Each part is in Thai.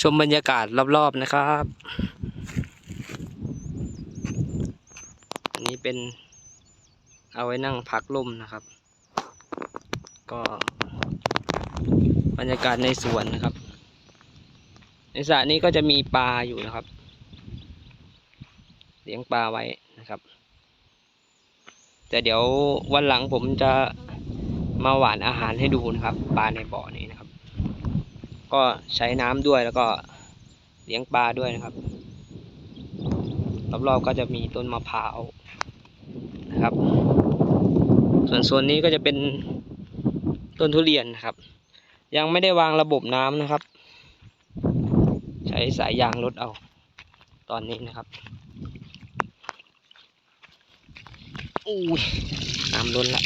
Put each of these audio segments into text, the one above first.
ชมบรรยากาศรอบๆนะครับ อันนี้เป็นเอาไว้นั่งพักลมนะครับ ก็บรรยากาศในสวนนะครับ ในสระนี้ก็จะมีปลาอยู่นะครับ เลี้ยงปลาไว้นะครับ แต่เดี๋ยววันหลังผมจะมาหวานอาหารให้ดูนะครับ ปลาในบ่อนี้นะครับ ก็ใช้น้ำด้วยแล้วก็เลี้ยงปลาด้วยนะครับ รอบๆก็จะมีต้นมะพร้าวนะครับ ส่วนโซนนี้ก็จะเป็นต้นทุเรียนนะครับ ยังไม่ได้วางระบบน้ำนะครับ ใช้สายยางรถเอา ตอนนี้นะครับอู้ยน้ำล้นละ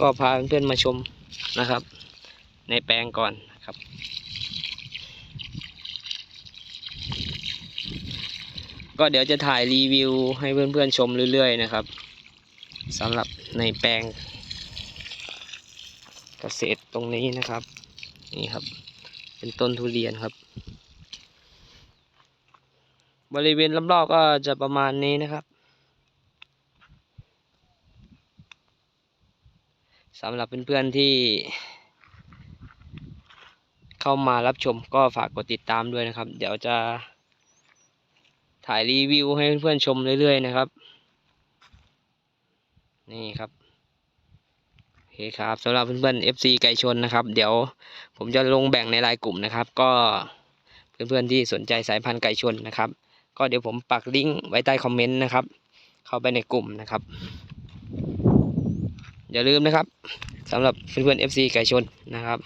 ก็พาเพื่อนๆมาชม นะครับ ในแปลงก่อนนะครับ ก็เดี๋ยวจะถ่ายรีวิวให้เพื่อนๆชมเรื่อยๆนะครับสำหรับในแปลงเกษตรตรงนี้นะครับ นี่ครับ เป็นต้นทุเรียนครับ บริเวณรอบๆก็จะประมาณนี้นะครับ สำหรับเพื่อนๆที่ เข้ามารับชมก็ฝากกดติดตามด้วยนะครับ เดี๋ยวจะถ่ายรีวิวให้เพื่อนๆชมเรื่อยๆนะครับ นี่ครับโอเคครับสำหรับเพื่อนๆ FC ไก่ชนนะครับ เดี๋ยวผมจะลงแบ่งในรายกลุ่มนะครับ ก็เพื่อนๆที่สนใจสายพันธุ์ไก่ชนนะครับ ก็เดี๋ยวผมปักลิงก์ไว้ใต้คอมเมนต์นะครับ เข้าไปในกลุ่มนะครับ อย่าลืมนะครับสำหรับเพื่อนๆ FC ไก่ชนนะครับ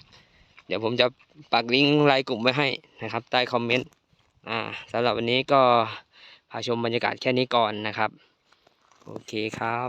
เดี๋ยวผมจะปักลิงก์รายกลุ่มไว้ให้นะครับใต้คอมเมนต์อ่าสำหรับวันนี้ก็พาชมบรรยากาศแค่นี้ก่อนนะครับ โอเคครับ